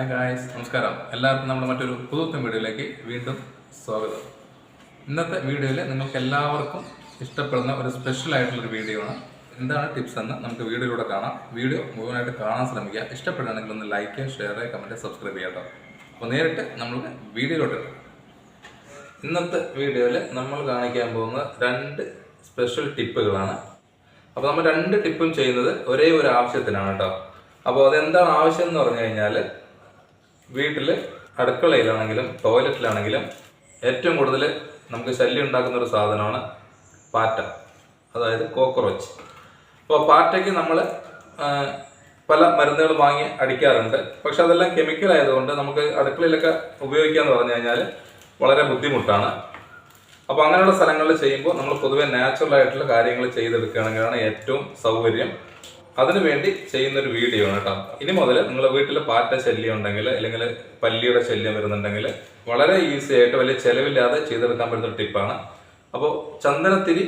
Hi guys നമസ്കാരം. എല്ലാവർക്കും നമ്മുടെ മറ്റൊരു പുതുത്തം വീഡിയോയിലേക്ക് വീണ്ടും സ്വാഗതം. ഇന്നത്തെ വീഡിയോയിൽ നിങ്ങൾക്ക് എല്ലാവർക്കും ഇഷ്ടപ്പെടുന്ന ഒരു സ്പെഷ്യൽ ആയിട്ടുള്ളൊരു വീഡിയോ ആണ്. എന്താണ് ടിപ്സ് എന്ന് നമുക്ക് വീഡിയോയിലൂടെ കാണാം. വീഡിയോ മുഴുവനായിട്ട് കാണാൻ ശ്രമിക്കുക. ഇഷ്ടപ്പെടുകയാണെങ്കിൽ ഒന്ന് ലൈക്ക് ഷെയർ കമന്റ് സബ്സ്ക്രൈബ് ചെയ്യാം അപ്പോൾ നേരിട്ട് നമ്മൾ വീഡിയോയിലോട്ട്. ഇന്നത്തെ വീഡിയോയിൽ നമ്മൾ കാണിക്കാൻ പോകുന്ന രണ്ട് സ്പെഷ്യൽ ടിപ്പുകളാണ് അപ്പോൾ നമ്മൾ രണ്ട് ടിപ്പും ചെയ്യുന്നത് ഒരേ ഒരു ആവശ്യത്തിനാണ് കേട്ടോ. അപ്പോൾ അതെന്താണ് ആവശ്യം എന്ന് പറഞ്ഞു കഴിഞ്ഞാൽ വീട്ടിൽ അടുക്കളയിലാണെങ്കിലും ടോയ്ലറ്റിലാണെങ്കിലും ഏറ്റവും കൂടുതൽ നമുക്ക് ശല്യം ഉണ്ടാക്കുന്ന ഒരു സാധനമാണ് പാറ്റ. അതായത് കോക്രോച്ച് അപ്പോൾ പാറ്റയ്ക്ക് നമ്മൾ പല മരുന്നുകൾ വാങ്ങി അടിക്കാറുണ്ട്. പക്ഷെ അതെല്ലാം കെമിക്കൽ ആയതുകൊണ്ട് നമുക്ക് അടുക്കളയിലൊക്കെ ഉപയോഗിക്കാന്ന് പറഞ്ഞു കഴിഞ്ഞാൽ വളരെ ബുദ്ധിമുട്ടാണ്. അപ്പോൾ അങ്ങനെയുള്ള സ്ഥലങ്ങളിൽ ചെയ്യുമ്പോൾ നമ്മൾ പൊതുവെ നാച്ചുറൽ ആയിട്ടുള്ള കാര്യങ്ങൾ ചെയ്തെടുക്കുകയാണെങ്കിലാണ് ഏറ്റവും സൗകര്യം. അതിനു വേണ്ടി ചെയ്യുന്ന ഒരു വീഡിയോ ആണ് കേട്ടോ. ഇനി മുതൽ നിങ്ങളുടെ വീട്ടിൽ പാറ്റ ശല്യം ഉണ്ടെങ്കിൽ അല്ലെങ്കിൽ പല്ലിയുടെ ശല്യം വരുന്നുണ്ടെങ്കിൽ വളരെ ഈസി ആയിട്ട് വലിയ ചെലവില്ലാതെ ചെയ്തെടുക്കാൻ പറ്റുന്ന ടിപ്പാണ് അപ്പോൾ ചന്ദനത്തിരി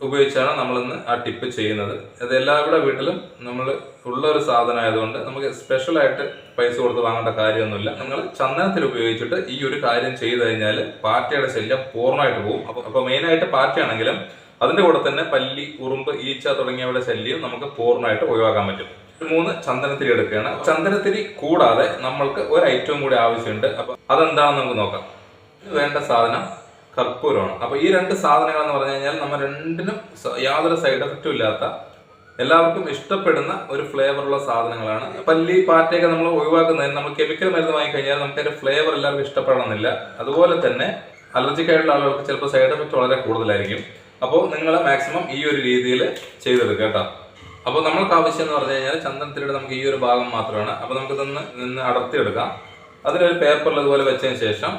ഉപയോഗിച്ചാണ് നമ്മളിന്ന് ആ ടിപ്പ് ചെയ്യുന്നത്. അത് എല്ലാവരുടെ വീട്ടിലും നമ്മൾ ഉള്ള ഒരു സാധനം ആയതുകൊണ്ട് നമുക്ക് സ്പെഷ്യലായിട്ട് പൈസ കൊടുത്ത് വാങ്ങേണ്ട കാര്യമൊന്നുമില്ല. നിങ്ങൾ ചന്ദനത്തിൽ ഉപയോഗിച്ചിട്ട് ഈ ഒരു കാര്യം ചെയ്തു കഴിഞ്ഞാൽ പാറ്റയുടെ ശല്യം പൂർണമായിട്ട് പോകും. അപ്പോൾ മെയിനായിട്ട് പാറ്റയാണെങ്കിലും അതിന്റെ കൂടെ തന്നെ പല്ലി ഉറുമ്പ് ഈച്ച തുടങ്ങിയവയുടെ ശല്യം നമുക്ക് പൂർണമായിട്ട് ഒഴിവാക്കാൻ പറ്റും. മൂന്ന് ചന്ദനത്തിരി എടുക്കുകയാണ്. ചന്ദനത്തിരി കൂടാതെ നമ്മൾക്ക് ഒരു ഐറ്റവും കൂടി ആവശ്യമുണ്ട്. അപ്പൊ അതെന്താണെന്ന് നമുക്ക് നോക്കാം. വേണ്ട സാധനം കർപ്പൂരമാണ്. അപ്പൊ ഈ രണ്ട് സാധനങ്ങൾ എന്ന് പറഞ്ഞു കഴിഞ്ഞാൽ നമ്മൾ രണ്ടിനും യാതൊരു സൈഡ് എഫക്റ്റും ഇല്ലാത്ത എല്ലാവർക്കും ഇഷ്ടപ്പെടുന്ന ഒരു ഫ്ലേവറുള്ള സാധനങ്ങളാണ്. പല്ലി പാറ്റയൊക്കെ നമ്മൾ ഒഴിവാക്കുന്നതിന് നമ്മൾ കെമിക്കൽ മരുന്ന് വാങ്ങിക്കഴിഞ്ഞാൽ നമുക്ക് അതിന്റെ ഫ്ലേവർ എല്ലാവർക്കും ഇഷ്ടപ്പെടണമെന്നില്ല. അതുപോലെ തന്നെ അലർജിക്കായിട്ടുള്ള ആളുകൾക്ക് ചിലപ്പോൾ സൈഡ് എഫക്റ്റ് വളരെ കൂടുതലായിരിക്കും. അപ്പോൾ നിങ്ങൾ മാക്സിമം ഈ ഒരു രീതിയിൽ ചെയ്തെടുക്കുക കേട്ടോ. അപ്പോൾ നമ്മൾക്ക് ആവശ്യം എന്ന് പറഞ്ഞു കഴിഞ്ഞാൽ ചന്ദനത്തിലൂടെ നമുക്ക് ഈ ഒരു ഭാഗം മാത്രമാണ്. അപ്പോൾ നമുക്ക് നിന്ന് നിന്ന് അടർത്തിയെടുക്കാം. അതിലൊരു പേപ്പറിൽ ഇതുപോലെ വെച്ചതിന് ശേഷം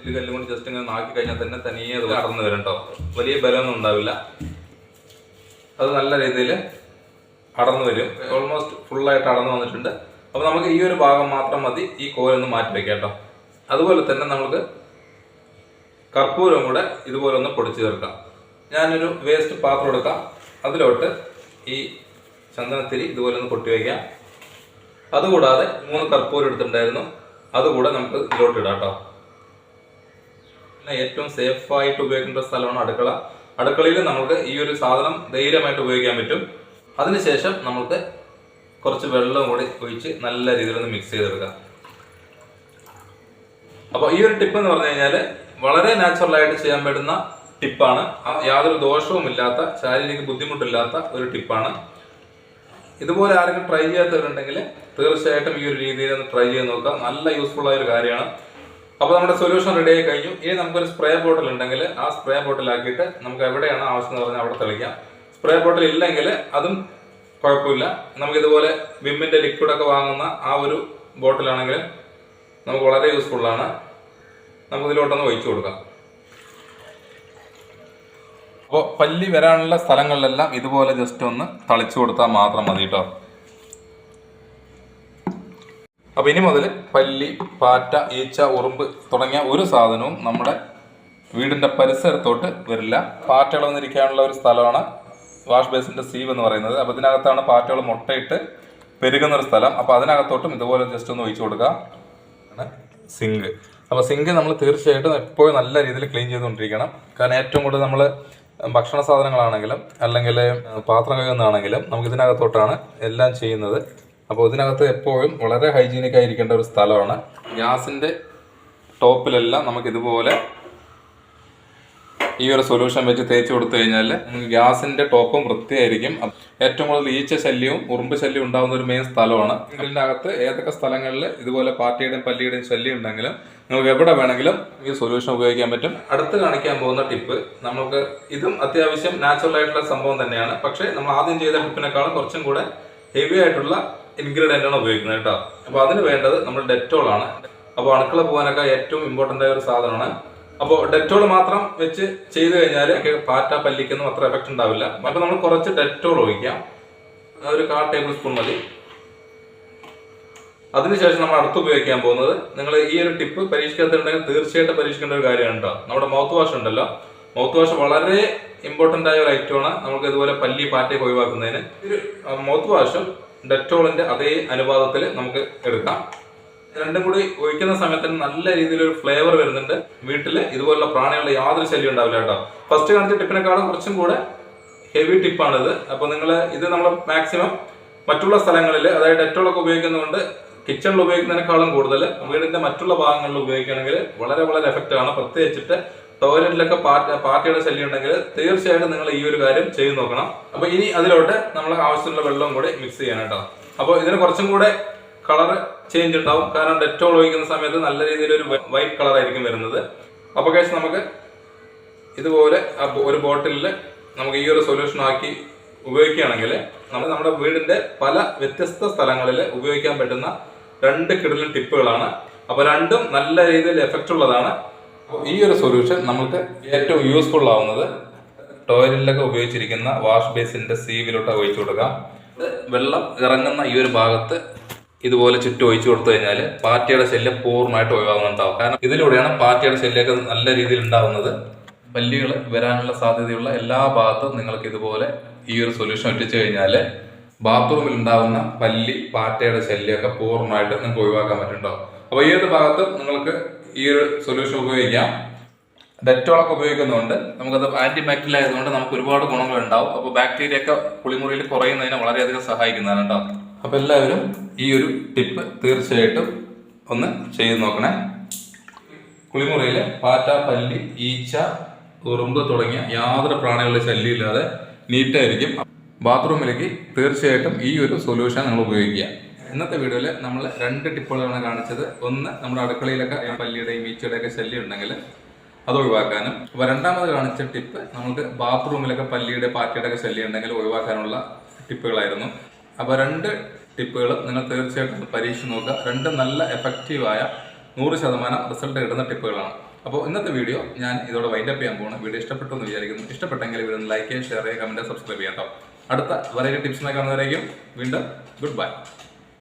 ഇതിൽ കല്ലും കൊണ്ട് ജസ്റ്റ് ഇങ്ങനെ നാക്കി കഴിഞ്ഞാൽ തന്നെ തനിയെ അത് അടർന്നു വരും കേട്ടോ. വലിയ ബലമൊന്നും ഉണ്ടാവില്ല. അത് നല്ല രീതിയിൽ അടർന്നു വരും. ഓൾമോസ്റ്റ് ഫുള്ളായിട്ട് അടർന്നു വന്നിട്ടുണ്ട്. അപ്പോൾ നമുക്ക് ഈ ഒരു ഭാഗം മാത്രം മതി. ഈ കോലൊന്ന് മാറ്റി വെക്കാം കേട്ടോ. അതുപോലെ തന്നെ നമുക്ക് കർപ്പൂരം കൂടെ ഇതുപോലെ ഒന്ന് പൊടിച്ചു ചേർക്കാം. ഞാനൊരു വേസ്റ്റ് പാത്രം എടുക്കാം. അതിലോട്ട് ഈ ചന്ദനത്തിരി ഇതുപോലെ ഒന്ന് പൊട്ടി വയ്ക്കാം. അതുകൂടാതെ മൂന്ന് കർപ്പൂരം എടുത്തിട്ടുണ്ടായിരുന്നു. അതുകൂടെ നമുക്ക് ഇതിലോട്ട് ഇടാം കേട്ടോ പിന്നെ ഏറ്റവും സേഫായിട്ട് ഉപയോഗിക്കേണ്ട സ്ഥലമാണ് അടുക്കള. അടുക്കളയിൽ നമുക്ക് ഈ ഒരു സാധനം ധൈര്യമായിട്ട് ഉപയോഗിക്കാൻ പറ്റും. അതിനുശേഷം നമുക്ക് കുറച്ച് വെള്ളം കൂടി ഒഴിച്ച് നല്ല രീതിയിൽ ഒന്ന് മിക്സ് ചെയ്തെടുക്കാം. അപ്പോൾ ഈ ഒരു ടിപ്പ് എന്ന് പറഞ്ഞു കഴിഞ്ഞാൽ വളരെ നാച്ചുറൽ ആയിട്ട് ചെയ്യാൻ പറ്റുന്ന ടിപ്പാണ്. യാതൊരു ദോഷവും ഇല്ലാത്ത ശാരീരിക ബുദ്ധിമുട്ടില്ലാത്ത ഒരു ടിപ്പാണ്. ഇതുപോലെ ആരെങ്കിലും ട്രൈ ചെയ്യാത്തവരുണ്ടെങ്കിൽ തീർച്ചയായിട്ടും ഈ ഒരു രീതിയിൽ ഒന്ന് ട്രൈ ചെയ്ത് നോക്കുക നല്ല യൂസ്ഫുൾ ആയ ഒരു കാര്യമാണ്. അപ്പോൾ നമ്മുടെ സൊല്യൂഷൻ റെഡി ആയി കഴിഞ്ഞു. ഇനി നമുക്കൊരു സ്പ്രേ ബോട്ടിൽ ഉണ്ടെങ്കിൽ ആ സ്പ്രേ ബോട്ടിൽ ആക്കിയിട്ട് നമുക്ക് എവിടെയാണ് ആവശ്യം എന്ന് പറഞ്ഞാൽ അവിടെ തെളിക്കാം. സ്പ്രേ ബോട്ടിൽ ഇല്ലെങ്കിൽ അതും കുഴപ്പമില്ല. നമുക്ക് ഇതുപോലെ വിമ്മിന്റെ ലിക്വിഡ് ഒക്കെ വാങ്ങുന്ന ആ ഒരു ബോട്ടിലാണെങ്കിൽ നമുക്ക് വളരെ യൂസ്ഫുള്ളാണ് ആണ്. നമുക്ക് ഇതിലോട്ടൊന്ന് ഒഴിച്ചു കൊടുക്കാം. അപ്പോൾ പല്ലി വരാനുള്ള സ്ഥലങ്ങളിലെല്ലാം ഇതുപോലെ ജസ്റ്റ് ഒന്ന് തളിച്ചു കൊടുത്താൽ മാത്രം മതി കേട്ടോ അപ്പോൾ ഇനി മുതൽ പല്ലി പാറ്റ ഈച്ച ഉറുമ്പ് തുടങ്ങിയ ഒരു സാധനവും നമ്മുടെ വീടിന്റെ പരിസരത്തോട്ട് വരില്ല. പാറ്റകൾ വന്നിരിക്കാനുള്ള ഒരു സ്ഥലമാണ് വാഷ് ബേസിന്റെ സീവ് എന്ന് പറയുന്നത്. അപ്പോൾ ഇതിനകത്താണ് പാറ്റകൾ മുട്ടയിട്ട് പെരുകുന്ന ഒരു സ്ഥലം. അപ്പോൾ അതിനകത്തോട്ടും ഇതുപോലെ ജസ്റ്റ് ഒന്ന് ഒഴിച്ചു കൊടുക്കുക സിങ്ക്. അപ്പോൾ സിങ്ക് നമ്മൾ തീർച്ചയായിട്ടും എപ്പോഴും നല്ല രീതിയിൽ ക്ലീൻ ചെയ്തുകൊണ്ടിരിക്കണം. കാരണം ഏറ്റവും കൂടുതൽ നമ്മൾ ഭക്ഷണ സാധനങ്ങളാണെങ്കിലും അല്ലെങ്കിൽ പാത്രം കഴുകുന്നതാണെങ്കിലും നമുക്ക് ഇതിനകത്തോട്ടാണ് എല്ലാം ചെയ്യുന്നത്. അപ്പോൾ ഇതിനകത്ത് എപ്പോഴും വളരെ ഹൈജീനിക് ആയിരിക്കേണ്ട ഒരു സ്ഥലമാണ്. ഗ്യാസിന്റെ ടോപ്പിലെല്ലാം നമുക്ക് ഇതുപോലെ ഈ ഒരു സൊല്യൂഷൻ വെച്ച് തേച്ച് കൊടുത്തു കഴിഞ്ഞാൽ ഗ്യാസിന്റെ ടോപ്പും വൃത്തിയായിരിക്കും. ഏറ്റവും കൂടുതൽ ഈച്ച ശല്യവും ഉറുമ്പ് ശല്യം ഉണ്ടാകുന്ന ഒരു മെയിൻ സ്ഥലമാണ്. ഇതിന്റെ അകത്ത് ഏതൊക്കെ സ്ഥലങ്ങളിൽ ഇതുപോലെ പാറ്റിയുടെയും പല്ലിയുടെയും ശല്യം ഉണ്ടെങ്കിലും നിങ്ങൾക്ക് എവിടെ വേണമെങ്കിലും ഈ സൊല്യൂഷൻ ഉപയോഗിക്കാൻ പറ്റും. അടുത്ത് കാണിക്കാൻ പോകുന്ന ടിപ്പ് നമുക്ക് ഇതും അത്യാവശ്യം നാച്ചുറൽ ആയിട്ടുള്ള സംഭവം തന്നെയാണ്. പക്ഷേ നമ്മൾ ആദ്യം ചെയ്ത ടിപ്പിനേക്കാളും കുറച്ചും കൂടെ ഹെവി ആയിട്ടുള്ള ഇൻഗ്രീഡിയന്റ് ആണ് ഉപയോഗിക്കുന്നത് കേട്ടോ. അപ്പോൾ അതിന് വേണ്ടത് നമ്മൾ ഡെറ്റോളാണ് അപ്പോൾ അണുക്കള പോകാനൊക്കെ ഏറ്റവും ഇമ്പോർട്ടന്റ് ആയ ഒരു സാധനമാണ് അപ്പോൾ ഡെറ്റോൾ മാത്രം വെച്ച് ചെയ്ത് കഴിഞ്ഞാൽ പാറ്റ പല്ലിക്കൊന്നും അത്ര എഫക്റ്റ് ഉണ്ടാവില്ല. അപ്പോൾ നമ്മൾ കുറച്ച് ഡെറ്റോൾ ഒഴിക്കാം. ഒരു കാ ടേബിൾ സ്പൂൺ മതി. അതിനുശേഷം നമ്മൾ അടുത്ത് ഉപയോഗിക്കാൻ പോകുന്നത് നിങ്ങൾ ഈ ഒരു ടിപ്പ് പരീക്ഷിക്കാത്തിട്ടുണ്ടെങ്കിൽ തീർച്ചയായിട്ടും പരീക്ഷിക്കേണ്ട ഒരു കാര്യമാണ് കേട്ടോ. നമ്മുടെ മൗത്ത് വാഷ് ഉണ്ടല്ലോ. മൗത്ത് വാഷ് വളരെ ഇമ്പോർട്ടന്റ് ആയ ഒരു ഐറ്റമാണ് നമുക്ക് ഇതുപോലെ പല്ലി പാറ്റയൊക്കെ ഒഴിവാക്കുന്നതിന്. ഒരു മൗത്ത് വാഷും ഡെറ്റോളിന്റെ അതേ അനുപാതത്തിൽ നമുക്ക് എടുക്കാം. രണ്ടും കൂടി ഒഴിക്കുന്ന സമയത്ത് നല്ല രീതിയിൽ ഒരു ഫ്ലേവർ വരുന്നുണ്ട്. വീട്ടിൽ ഇതുപോലുള്ള പ്രാണികളുടെ യാതൊരു ശല്യം ഉണ്ടാവില്ല കേട്ടോ. ഫസ്റ്റ് കാണിച്ച ടിപ്പിനെക്കാളും കുറച്ചും കൂടെ ഹെവി ടിപ്പാണിത് അപ്പോൾ നിങ്ങൾ ഇത് നമ്മൾ മാക്സിമം മറ്റുള്ള സ്ഥലങ്ങളിൽ അതായത് ഡെറ്റോളൊക്കെ ഉപയോഗിക്കുന്നതുകൊണ്ട് കിച്ചണിൽ ഉപയോഗിക്കുന്നതിനേക്കാളും കൂടുതൽ വീടിന്റെ മറ്റുള്ള ഭാഗങ്ങളിൽ ഉപയോഗിക്കുകയാണെങ്കിൽ വളരെ വളരെ എഫക്റ്റ് ആണ്. പ്രത്യേകിച്ചിട്ട് ടോയ്ലറ്റിലൊക്കെ പാർട്ടി പാർട്ടിയുടെ ശല്യം ഉണ്ടെങ്കിൽ തീർച്ചയായിട്ടും നിങ്ങൾ ഈ ഒരു കാര്യം ചെയ്തു നോക്കണം. അപ്പൊ ഇനി അതിലോട്ട് നമ്മൾ ആവശ്യമുള്ള വെള്ളവും കൂടി മിക്സ് ചെയ്യണം കേട്ടോ. അപ്പോൾ ഇതിന് കുറച്ചും കൂടെ കളർ ചേഞ്ച് ഉണ്ടാവും. കാരണം ഡെറ്റോൾ ഒഴിക്കുന്ന സമയത്ത് നല്ല രീതിയിൽ ഒരു വൈറ്റ് കളർ ആയിരിക്കും വരുന്നത്. അപ്പോൾ കേസ് നമുക്ക് ഇതുപോലെ ഒരു ബോട്ടിലിൽ നമുക്ക് ഈ ഒരു സൊല്യൂഷൻ ആക്കി ഉപയോഗിക്കുകയാണെങ്കിൽ നമ്മൾ നമ്മുടെ വീടിന്റെ പല വ്യത്യസ്ത സ്ഥലങ്ങളിൽ ഉപയോഗിക്കാൻ പറ്റുന്ന രണ്ട് കിടലും ടിപ്പുകളാണ്. അപ്പോൾ രണ്ടും നല്ല രീതിയിൽ എഫക്റ്റ് ഉള്ളതാണ്. ഈ ഒരു സൊല്യൂഷൻ നമുക്ക് ഏറ്റവും യൂസ്ഫുൾ ആവുന്നത് ടോയ്ലറ്റിലൊക്കെ ഉപയോഗിച്ചിരിക്കുന്ന വാഷ് ബേസിന്റെ സീവിലോട്ട് ഒഴിച്ചു കൊടുക്കാം. വെള്ളം ഇറങ്ങുന്ന ഈ ഒരു ഭാഗത്ത് ഇതുപോലെ ചുറ്റും ഒഴിച്ചു കൊടുത്തു കഴിഞ്ഞാൽ പാറ്റയുടെ ശല്യം പൂർണമായിട്ട് ഒഴിവാകുന്നുണ്ടാവും. കാരണം ഇതിലൂടെയാണ് പാറ്റയുടെ ശല്യമൊക്കെ നല്ല രീതിയിൽ ഉണ്ടാവുന്നത്. പല്ലികൾ വരാനുള്ള സാധ്യതയുള്ള എല്ലാ ഭാഗത്തും നിങ്ങൾക്ക് ഇതുപോലെ ഈ ഒരു സൊല്യൂഷൻ ഇട്ടിച്ചു കഴിഞ്ഞാൽ ബാത്റൂമിൽ ഉണ്ടാകുന്ന പല്ലി പാറ്റയുടെ ശല്യമൊക്കെ പൂർണമായിട്ട് നിങ്ങൾക്ക് ഒഴിവാക്കാൻ പറ്റുന്നുണ്ടാവും. അപ്പോൾ ഏത് ഭാഗത്തും നിങ്ങൾക്ക് ഈ ഒരു സൊല്യൂഷൻ ഉപയോഗിക്കാം. ഡെറ്റോളൊക്കെ ഉപയോഗിക്കുന്നതുകൊണ്ട് നമുക്കത് ആന്റി ബാക്ടീരിയ ആയതുകൊണ്ട് നമുക്ക് ഒരുപാട് ഗുണങ്ങളുണ്ടാവും. അപ്പോൾ ബാക്ടീരിയ ഒക്കെ കുളിമുറിയിൽ കുറയുന്നതിന് വളരെയധികം സഹായിക്കുന്നതാണ് കേട്ടോ. അപ്പോൾ എല്ലാവരും ഈ ഒരു ടിപ്പ് തീർച്ചയായിട്ടും ഒന്ന് ചെയ്ത് നോക്കണേ. കുളിമുറിയിലെ പാറ്റ പല്ലി ഈച്ച ഉറുമ്പ് തുടങ്ങിയ യാതൊരു പ്രാണികളുടെ ശല്യമില്ലാതെ നീറ്റായിരിക്കും ബാത്റൂമിലേക്ക് തീർച്ചയായിട്ടും ഈ ഒരു സൊല്യൂഷൻ നിങ്ങൾ ഉപയോഗിക്കുക. ഇന്നത്തെ വീഡിയോയിൽ നമ്മൾ രണ്ട് ടിപ്പുകളാണ് കാണിച്ചത്. ഒന്ന് നമ്മുടെ അടുക്കളയിലൊക്കെ പല്ലിയുടെയും ഈച്ചയുടെയൊക്കെ ശല്യം ഉണ്ടെങ്കിൽ അത് ഒഴിവാക്കാനും. അപ്പോൾ രണ്ടാമത് കാണിച്ച ടിപ്പ് നമുക്ക് ബാത്റൂമിലൊക്കെ പല്ലിയുടെ പാറ്റയുടെ ഒക്കെ ശല്യം ഉണ്ടെങ്കിൽ ഒഴിവാക്കാനുള്ള ടിപ്പുകളായിരുന്നു. അപ്പോൾ രണ്ട് ടിപ്പുകൾ നിങ്ങൾ തീർച്ചയായിട്ടും പരീക്ഷിച്ച് നോക്കുക. രണ്ട് നല്ല എഫക്റ്റീവായ നൂറ് ശതമാനം റിസൾട്ട് കിട്ടുന്ന ടിപ്പുകളാണ്. അപ്പോൾ ഇന്നത്തെ വീഡിയോ ഞാൻ ഇതോടെ വൈൻഡപ്പ് ചെയ്യാൻ പോകുന്നു വീഡിയോ ഇഷ്ടപ്പെട്ടു എന്ന് വിചാരിക്കുന്നു. ഇഷ്ടപ്പെട്ടെങ്കിൽ വീഡിയോ ലൈക്ക് ചെയ്യുക ഷെയർ ചെയ്യുക കമന്റ് സബ്സ്ക്രൈബ് ചെയ്യാം കേട്ടോ അടുത്ത വളരെ ടിപ്സിനെ കാണുന്നവരേക്കും വീണ്ടും ഗുഡ് ബൈ